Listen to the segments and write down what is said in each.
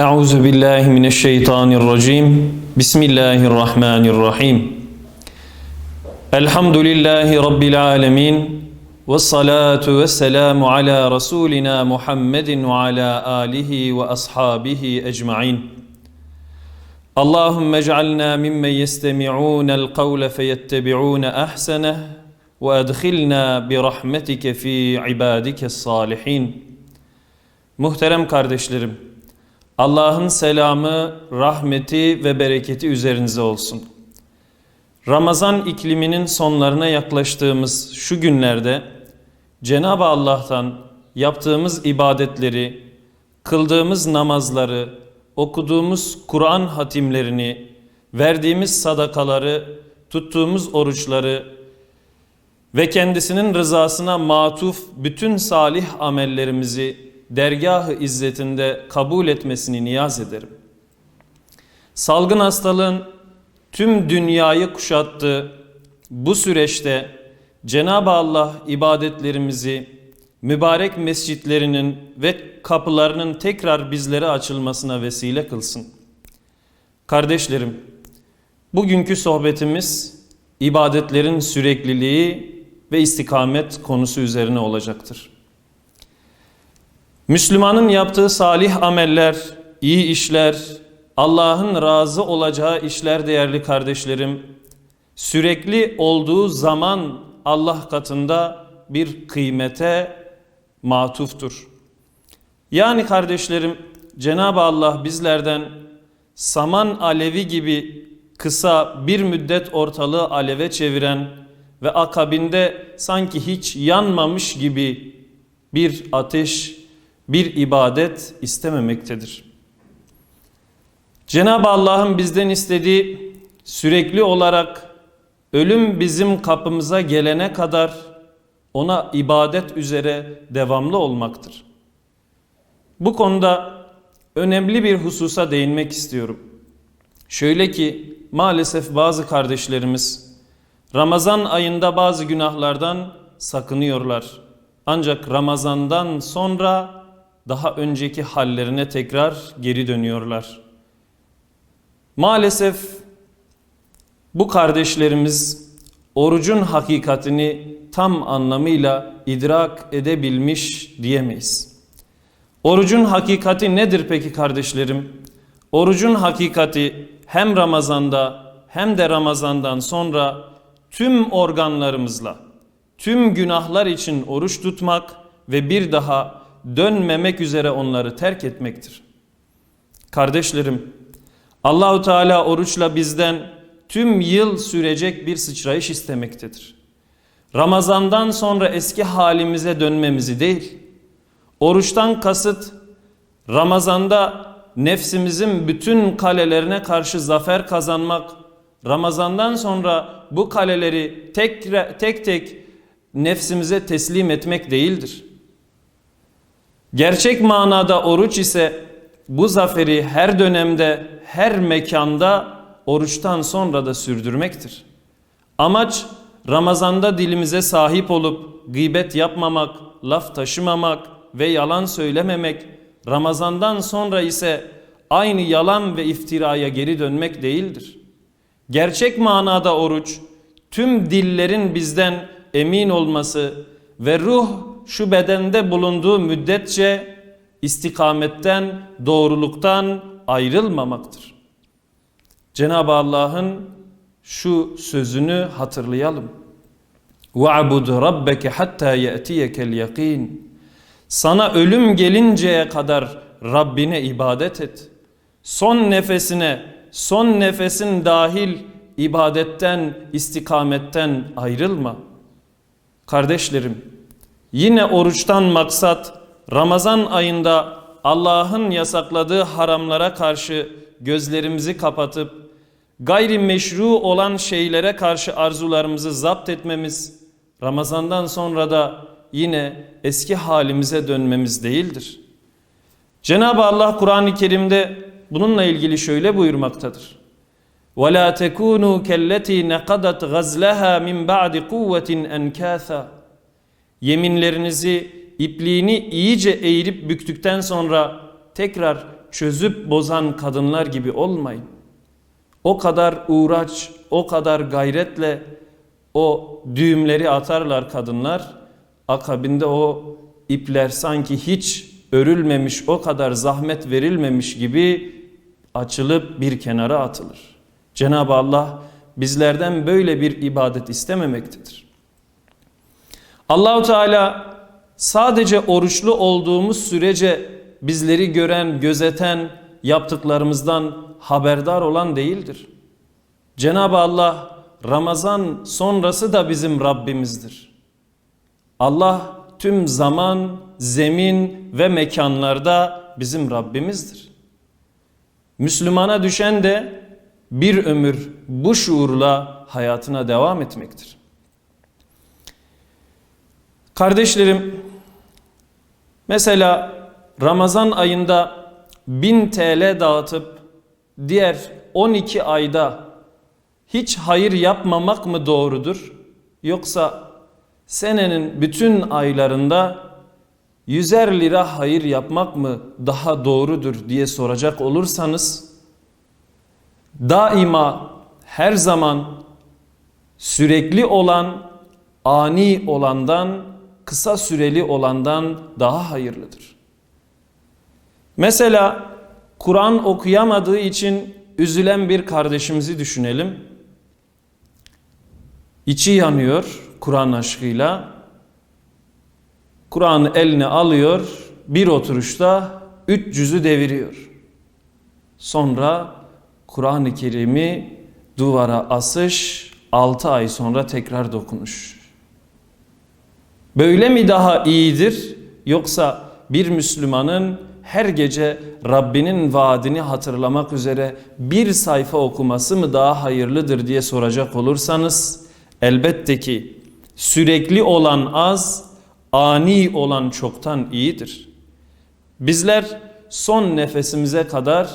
Euzu billahi mineşşeytanirracim. Bismillahirrahmanirrahim. Elhamdülillahi rabbil alamin. Ve salatu ve selamu ala rasulina Muhammedin ve ala alihi ve ashabihi ecmaîn. Allahümme ec'alna mimmen yestemi'ûnel kavle feyettebi'ûne ahseneh ve edhilna bi rahmetike fi ibadike salihin. Muhterem kardeşlerim, Allah'ın selamı, rahmeti ve bereketi üzerinize olsun. Ramazan ikliminin sonlarına yaklaştığımız şu günlerde Cenab-ı Allah'tan yaptığımız ibadetleri, kıldığımız namazları, okuduğumuz Kur'an hatimlerini, verdiğimiz sadakaları, tuttuğumuz oruçları ve kendisinin rızasına matuf bütün salih amellerimizi dergah-ı izzetinde kabul etmesini niyaz ederim. Salgın hastalığın tüm dünyayı kuşattığı bu süreçte Cenab-ı Allah ibadetlerimizi mübarek mescitlerinin ve kapılarının tekrar bizlere açılmasına vesile kılsın. Kardeşlerim, bugünkü sohbetimiz ibadetlerin sürekliliği ve istikamet konusu üzerine olacaktır. Müslümanın yaptığı salih ameller, iyi işler, Allah'ın razı olacağı işler değerli kardeşlerim, sürekli olduğu zaman Allah katında bir kıymete matuftur. Yani kardeşlerim Cenab-ı Allah bizlerden saman alevi gibi kısa bir müddet ortalığı aleve çeviren ve akabinde sanki hiç yanmamış gibi bir ateş, bir ibadet istememektedir. Cenab-ı Allah'ın bizden istediği sürekli olarak ölüm bizim kapımıza gelene kadar ona ibadet üzere devamlı olmaktır. Bu konuda önemli bir hususa değinmek istiyorum. Şöyle ki maalesef bazı kardeşlerimiz Ramazan ayında bazı günahlardan sakınıyorlar. Ancak Ramazan'dan sonra daha önceki hallerine tekrar geri dönüyorlar. Maalesef bu kardeşlerimiz orucun hakikatini tam anlamıyla idrak edebilmiş diyemeyiz. Orucun hakikati nedir peki kardeşlerim? Orucun hakikati hem Ramazan'da hem de Ramazan'dan sonra tüm organlarımızla tüm günahlar için oruç tutmak ve bir daha dönmemek üzere onları terk etmektir. Kardeşlerim, Allahu Teala oruçla bizden tüm yıl sürecek bir sıçrayış istemektedir. Ramazandan sonra eski halimize dönmemizi değil, oruçtan kasıt Ramazanda nefsimizin bütün kalelerine karşı zafer kazanmak, Ramazandan sonra bu kaleleri tek tek, nefsimize teslim etmek değildir. Gerçek manada oruç ise bu zaferi her dönemde, her mekanda oruçtan sonra da sürdürmektir. Amaç Ramazanda dilimize sahip olup gıybet yapmamak, laf taşımamak ve yalan söylememek, Ramazandan sonra ise aynı yalan ve iftiraya geri dönmek değildir. Gerçek manada oruç, tüm dillerin bizden emin olması ve ruh şu bedende bulunduğu müddetçe istikametten, doğruluktan ayrılmamaktır. Cenab-ı Allah'ın şu sözünü hatırlayalım. وَعْبُدْ رَبَّكَ حَتَّى يَأْتِيَكَ الْيَقِينَ Sana ölüm gelinceye kadar Rabbine ibadet et. Son nefesine, son nefesin dahil ibadetten, istikametten ayrılma. Kardeşlerim, yine oruçtan maksat Ramazan ayında Allah'ın yasakladığı haramlara karşı gözlerimizi kapatıp gayri meşru olan şeylere karşı arzularımızı zapt etmemiz, Ramazandan sonra da yine eski halimize dönmemiz değildir. Cenab-ı Allah Kur'an-ı Kerim'de bununla ilgili şöyle buyurmaktadır. وَلَا تَكُونُوا كَلَّتِي نَقَدَتْ غَزْلَهَا مِنْ بَعْدِ قُوَّةٍ اَنْكَاثًا Yeminlerinizi, ipliğini iyice eğirip büktükten sonra tekrar çözüp bozan kadınlar gibi olmayın. O kadar uğraş, o kadar gayretle o düğümleri atarlar kadınlar. Akabinde o ipler sanki hiç örülmemiş, o kadar zahmet verilmemiş gibi açılıp bir kenara atılır. Cenab-ı Allah bizlerden böyle bir ibadet istememektedir. Allahu Teala sadece oruçlu olduğumuz sürece bizleri gören, gözeten, yaptıklarımızdan haberdar olan değildir. Cenab-ı Allah Ramazan sonrası da bizim Rabbimizdir. Allah tüm zaman, zemin ve mekanlarda bizim Rabbimizdir. Müslümana düşen de bir ömür bu şuurla hayatına devam etmektir. Kardeşlerim, mesela Ramazan ayında 1000 TL dağıtıp diğer 12 ayda hiç hayır yapmamak mı doğrudur? Yoksa senenin bütün aylarında yüzer lira hayır yapmak mı daha doğrudur diye soracak olursanız daima her zaman sürekli olan ani olandan kısa süreli olandan daha hayırlıdır. Mesela Kur'an okuyamadığı için üzülen bir kardeşimizi düşünelim. İçi yanıyor Kur'an aşkıyla. Kur'an'ı eline alıyor, bir oturuşta üç cüzü deviriyor. Sonra Kur'an-ı Kerim'i duvara asış, altı ay sonra tekrar dokunuş. Böyle mi daha iyidir yoksa bir Müslümanın her gece Rabbinin vaadini hatırlamak üzere bir sayfa okuması mı daha hayırlıdır diye soracak olursanız elbette ki sürekli olan az, ani olan çoktan iyidir. Bizler son nefesimize kadar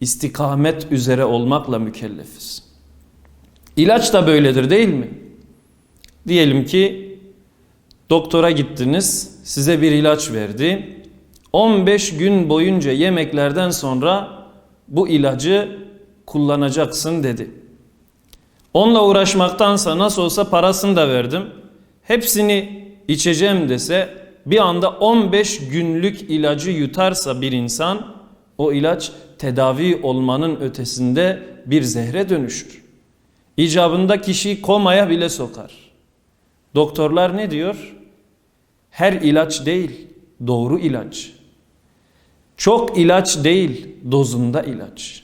istikamet üzere olmakla mükellefiz. İlaç da böyledir değil mi? Diyelim ki doktora gittiniz, size bir ilaç verdi. 15 gün boyunca yemeklerden sonra bu ilacı kullanacaksın dedi. Onunla uğraşmaktansa nasıl olsa parasını da verdim. Hepsini içeceğim dese bir anda 15 günlük ilacı yutarsa bir insan o ilaç tedavi olmanın ötesinde bir zehre dönüşür. İcabında kişiyi komaya bile sokar. Doktorlar ne diyor? Her ilaç değil, doğru ilaç. Çok ilaç değil, dozunda ilaç.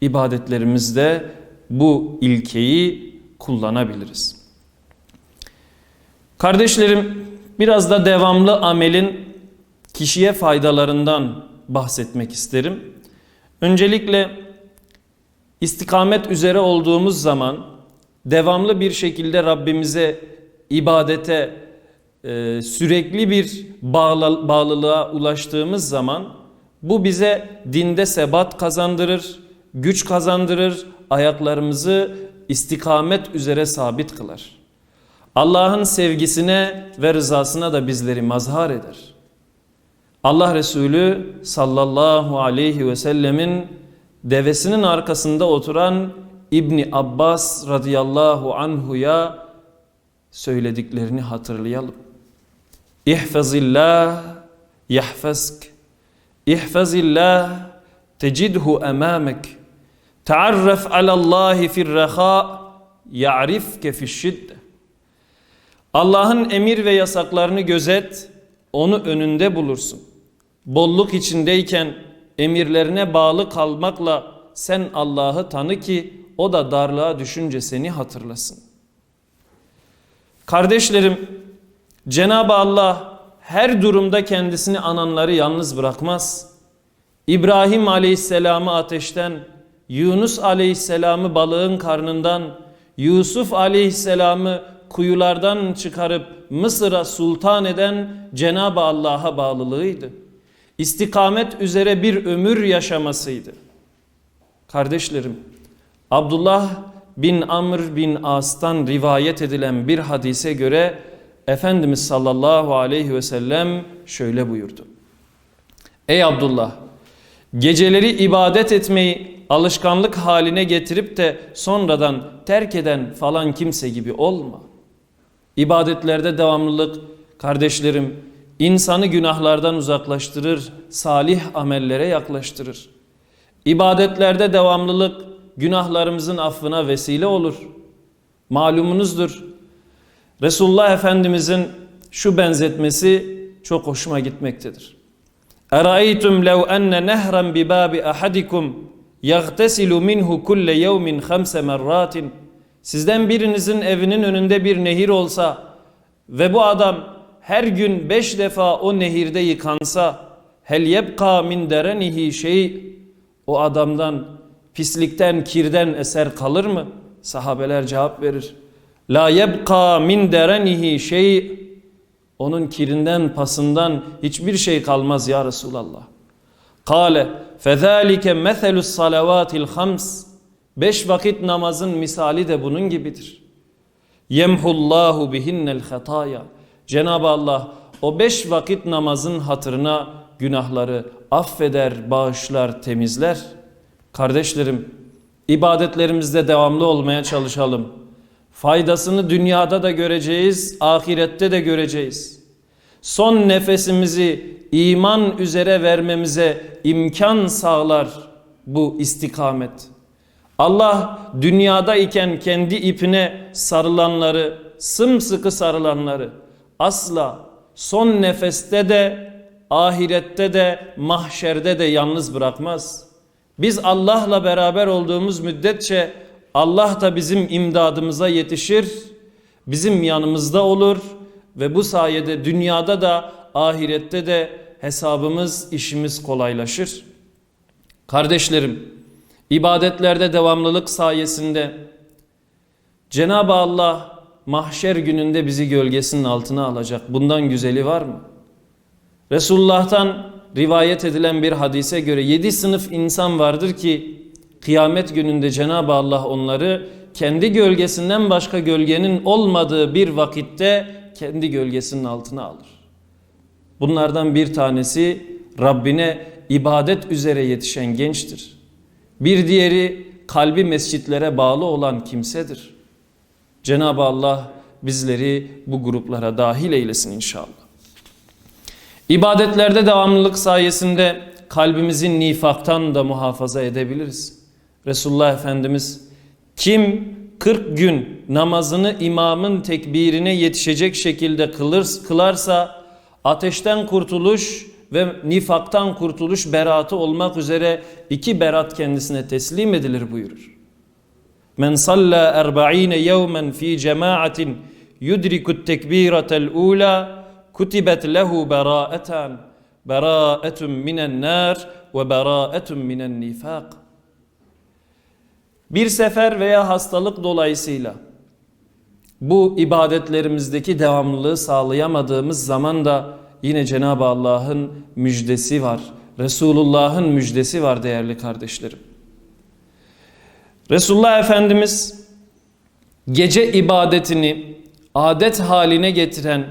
İbadetlerimizde bu ilkeyi kullanabiliriz. Kardeşlerim, biraz da devamlı amelin kişiye faydalarından bahsetmek isterim. Öncelikle istikamet üzere olduğumuz zaman devamlı bir şekilde Rabbimize ibadete e, sürekli bir bağlı, bağlılığa ulaştığımız zaman bu bize dinde sebat kazandırır, güç kazandırır, ayaklarımızı istikamet üzere sabit kılar. Allah'ın sevgisine ve rızasına da bizleri mazhar eder. Allah Resulü sallallahu aleyhi ve sellemin devesinin arkasında oturan İbni Abbas radıyallahu anhuya söylediklerini hatırlayalım. İhfazillah yahfazk İhfazillah tecidhu emamek. Taarraf alallahi fir reha ya'rifke fi'ş-şidde. Allah'ın emir ve yasaklarını gözet, onu önünde bulursun. Bolluk içindeyken emirlerine bağlı kalmakla sen Allah'ı tanı ki o da darlığa düşünce seni hatırlasın. Kardeşlerim, Cenab-ı Allah her durumda kendisini ananları yalnız bırakmaz. İbrahim aleyhisselamı ateşten, Yunus aleyhisselamı balığın karnından, Yusuf aleyhisselamı kuyulardan çıkarıp Mısır'a sultan eden Cenab-ı Allah'a bağlılığıydı. İstikamet üzere bir ömür yaşamasıydı. Kardeşlerim, Abdullah bin Amr bin As'tan rivayet edilen bir hadise göre Efendimiz sallallahu aleyhi ve sellem şöyle buyurdu. Ey Abdullah Geceleri ibadet etmeyi alışkanlık haline getirip de sonradan terk eden falan kimse gibi olma. İbadetlerde devamlılık kardeşlerim insanı günahlardan uzaklaştırır, salih amellere yaklaştırır. İbadetlerde devamlılık günahlarımızın affına vesile olur. Malumunuzdur. Resulullah Efendimizin şu benzetmesi çok hoşuma gitmektedir. Eraeytum lev enne nehren bi babi ahadikum yagtesilu minhu kulle yevmin hamse merratin. Sizden birinizin evinin önünde bir nehir olsa ve bu adam her gün beş defa o nehirde yıkansa hel yebka min derenihi şey o adamdan pislikten kirden eser kalır mı? Sahabeler cevap verir. La yebka min derenihi şey onun kirinden pasından hiçbir şey kalmaz ya Resulallah. Kale fezalike meselus salavatil hams beş vakit namazın misali de bunun gibidir. Yemhullahu bihinnel hataya Cenab-ı Allah o beş vakit namazın hatırına günahları affeder, bağışlar, temizler. Kardeşlerim, ibadetlerimizde devamlı olmaya çalışalım. Faydasını dünyada da göreceğiz, ahirette de göreceğiz. Son nefesimizi iman üzere vermemize imkan sağlar bu istikamet. Allah dünyada iken kendi ipine sarılanları, sımsıkı sarılanları asla son nefeste de ahirette de mahşerde de yalnız bırakmaz. Biz Allah'la beraber olduğumuz müddetçe Allah da bizim imdadımıza yetişir, bizim yanımızda olur ve bu sayede dünyada da ahirette de hesabımız, işimiz kolaylaşır. Kardeşlerim, ibadetlerde devamlılık sayesinde Cenab-ı Allah mahşer gününde bizi gölgesinin altına alacak. Bundan güzeli var mı? Resulullah'tan rivayet edilen bir hadise göre yedi sınıf insan vardır ki kıyamet gününde Cenab-ı Allah onları kendi gölgesinden başka gölgenin olmadığı bir vakitte kendi gölgesinin altına alır. Bunlardan bir tanesi Rabbine ibadet üzere yetişen gençtir. Bir diğeri kalbi mescitlere bağlı olan kimsedir. Cenab-ı Allah bizleri bu gruplara dahil eylesin inşallah. İbadetlerde devamlılık sayesinde kalbimizin nifaktan da muhafaza edebiliriz. Resulullah Efendimiz kim 40 gün namazını imamın tekbirine yetişecek şekilde kılır, kılarsa ateşten kurtuluş ve nifaktan kurtuluş beratı olmak üzere iki berat kendisine teslim edilir buyurur. Men salla erba'ine yevmen fi cemaatin yudrikut tekbiratel ula kutibet lehu beraatan beraatun minen nar ve beraatun minen nifak. Bir sefer veya hastalık dolayısıyla bu ibadetlerimizdeki devamlılığı sağlayamadığımız zaman da yine Cenab-ı Allah'ın müjdesi var. Resulullah'ın müjdesi var değerli kardeşlerim. Resulullah Efendimiz gece ibadetini adet haline getiren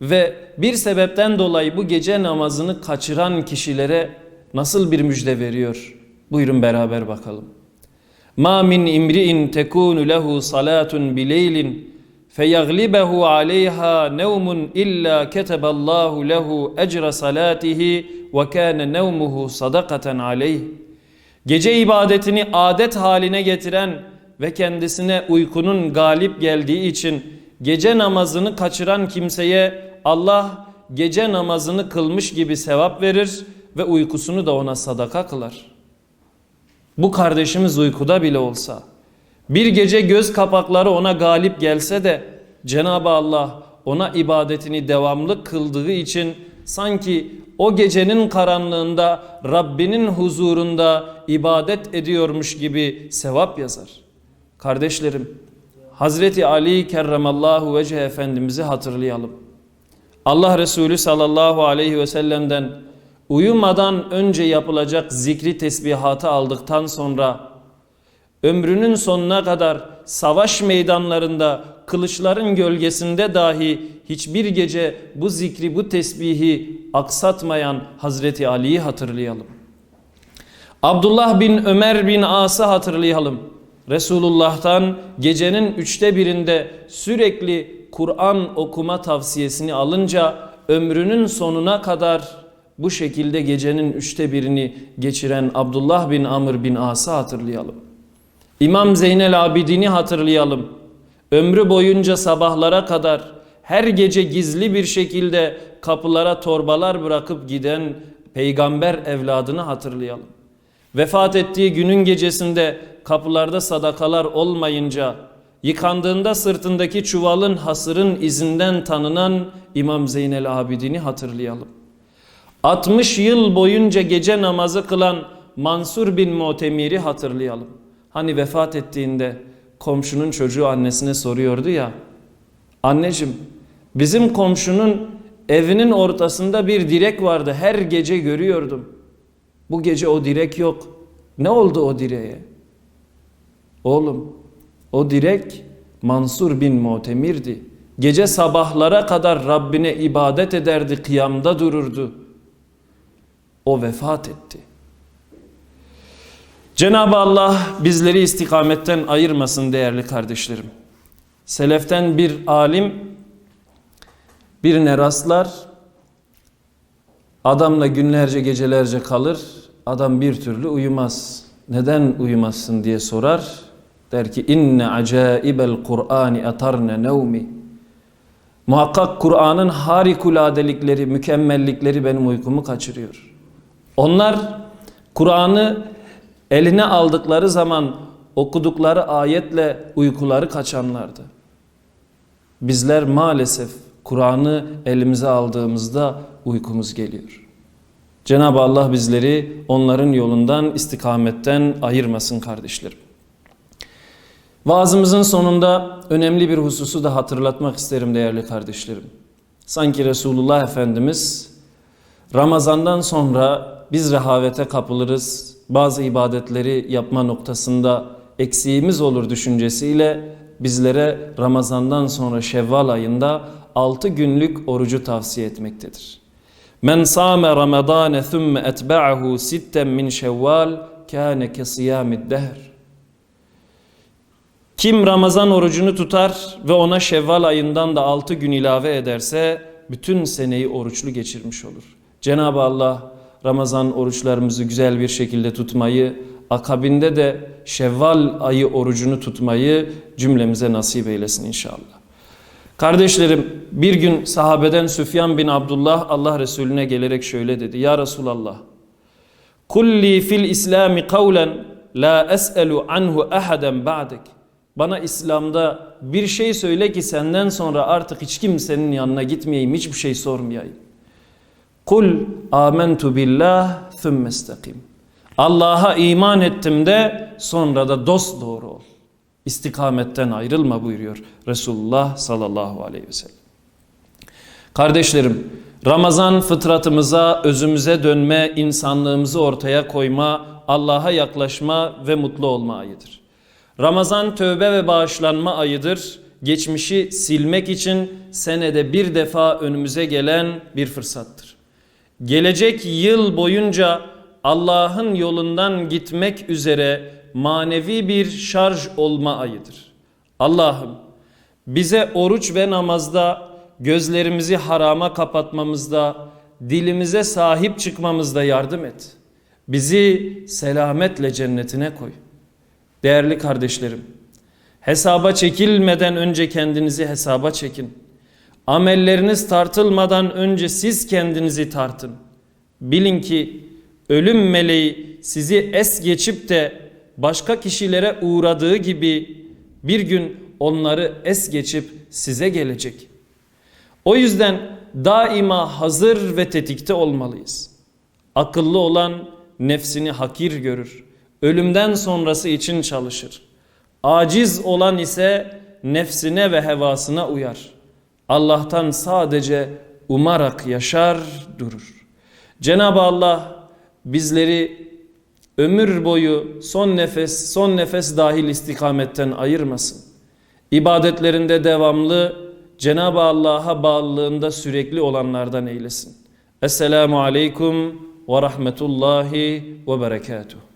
ve bir sebepten dolayı bu gece namazını kaçıran kişilere nasıl bir müjde veriyor? Buyurun beraber bakalım. Ma min imri'in tekunu lehu salatun bileylin feyaglibehu aleyha nevmun illa keteballahu lehu ecra salatihi ve kâne nevmuhu sadakaten aleyh. Gece ibadetini adet haline getiren ve kendisine uykunun galip geldiği için gece namazını kaçıran kimseye Allah gece namazını kılmış gibi sevap verir ve uykusunu da ona sadaka kılar. Bu kardeşimiz uykuda bile olsa bir gece göz kapakları ona galip gelse de Cenab-ı Allah ona ibadetini devamlı kıldığı için sanki o gecenin karanlığında Rabbinin huzurunda ibadet ediyormuş gibi sevap yazar. Kardeşlerim Hazreti Ali kerremallahu vece efendimizi hatırlayalım. Allah Resulü sallallahu aleyhi ve sellem'den uyumadan önce yapılacak zikri tesbihatı aldıktan sonra ömrünün sonuna kadar savaş meydanlarında kılıçların gölgesinde dahi hiçbir gece bu zikri bu tesbihi aksatmayan Hazreti Ali'yi hatırlayalım. Abdullah bin Ömer bin As'ı hatırlayalım. Resulullah'tan gecenin üçte birinde sürekli Kur'an okuma tavsiyesini alınca ömrünün sonuna kadar bu şekilde gecenin üçte birini geçiren Abdullah bin Amr bin As'ı hatırlayalım. İmam Zeynel Abidin'i hatırlayalım. Ömrü boyunca sabahlara kadar her gece gizli bir şekilde kapılara torbalar bırakıp giden peygamber evladını hatırlayalım. Vefat ettiği günün gecesinde kapılarda sadakalar olmayınca yıkandığında sırtındaki çuvalın hasırın izinden tanınan İmam Zeynel Abidin'i hatırlayalım. 60 yıl boyunca gece namazı kılan Mansur bin Mutemir'i hatırlayalım. Hani vefat ettiğinde komşunun çocuğu annesine soruyordu ya. Anneciğim bizim komşunun evinin ortasında bir direk vardı. Her gece görüyordum. Bu gece o direk yok. Ne oldu o direğe? Oğlum o direk Mansur bin Mutemir'di. Gece sabahlara kadar Rabbine ibadet ederdi, kıyamda dururdu. O vefat etti. Cenab-ı Allah bizleri istikametten ayırmasın değerli kardeşlerim. Seleften bir alim birine rastlar, adamla günlerce gecelerce kalır, adam bir türlü uyumaz. Neden uyumazsın diye sorar. Der ki inne acaibel Kur'ani atarne nevmi. Muhakkak Kur'an'ın harikuladelikleri, mükemmellikleri benim uykumu kaçırıyor. Onlar Kur'an'ı eline aldıkları zaman okudukları ayetle uykuları kaçanlardı. Bizler maalesef Kur'an'ı elimize aldığımızda uykumuz geliyor. Cenab-ı Allah bizleri onların yolundan, istikametten ayırmasın kardeşlerim. Vaazımızın sonunda önemli bir hususu da hatırlatmak isterim değerli kardeşlerim. Sanki Resulullah Efendimiz Ramazandan sonra biz rehavete kapılırız, bazı ibadetleri yapma noktasında eksiğimiz olur düşüncesiyle bizlere Ramazandan sonra Şevval ayında 6 günlük orucu tavsiye etmektedir. Men sâme ramadâne thumme etba'ahu sitten min şevval kâne kesiyâmid dehr. Kim Ramazan orucunu tutar ve ona Şevval ayından da 6 gün ilave ederse bütün seneyi oruçlu geçirmiş olur. Cenab-ı Allah Ramazan oruçlarımızı güzel bir şekilde tutmayı, akabinde de Şevval ayı orucunu tutmayı cümlemize nasip eylesin inşallah. Kardeşlerim bir gün sahabeden Süfyan bin Abdullah Allah Resulüne gelerek şöyle dedi. Ya Resulallah kulli fil islami kavlen la es'elu anhu ahaden ba'dek. Bana İslam'da bir şey söyle ki senden sonra artık hiç kimsenin yanına gitmeyeyim, hiçbir şey sormayayım. Kul amentu billah thumma istakim. Allah'a iman ettim de sonra da dost doğru ol. İstikametten ayrılma buyuruyor Resulullah sallallahu aleyhi ve sellem. Kardeşlerim Ramazan fıtratımıza, özümüze dönme, insanlığımızı ortaya koyma, Allah'a yaklaşma ve mutlu olma ayıdır. Ramazan tövbe ve bağışlanma ayıdır. Geçmişi silmek için senede bir defa önümüze gelen bir fırsattır. Gelecek yıl boyunca Allah'ın yolundan gitmek üzere manevi bir şarj olma ayıdır. Allah'ım bize oruç ve namazda gözlerimizi harama kapatmamızda, dilimize sahip çıkmamızda yardım et. Bizi selametle cennetine koy. Değerli kardeşlerim, hesaba çekilmeden önce kendinizi hesaba çekin. Amelleriniz tartılmadan önce siz kendinizi tartın. Bilin ki ölüm meleği sizi es geçip de başka kişilere uğradığı gibi bir gün onları es geçip size gelecek. O yüzden daima hazır ve tetikte olmalıyız. Akıllı olan nefsini hakir görür. Ölümden sonrası için çalışır. Aciz olan ise nefsine ve hevasına uyar. Allah'tan sadece umarak yaşar durur. Cenab-ı Allah bizleri ömür boyu son nefes son nefes dahil istikametten ayırmasın. İbadetlerinde devamlı Cenab-ı Allah'a bağlılığında sürekli olanlardan eylesin. Esselamu Aleyküm ve Rahmetullahi ve Berekatuhu.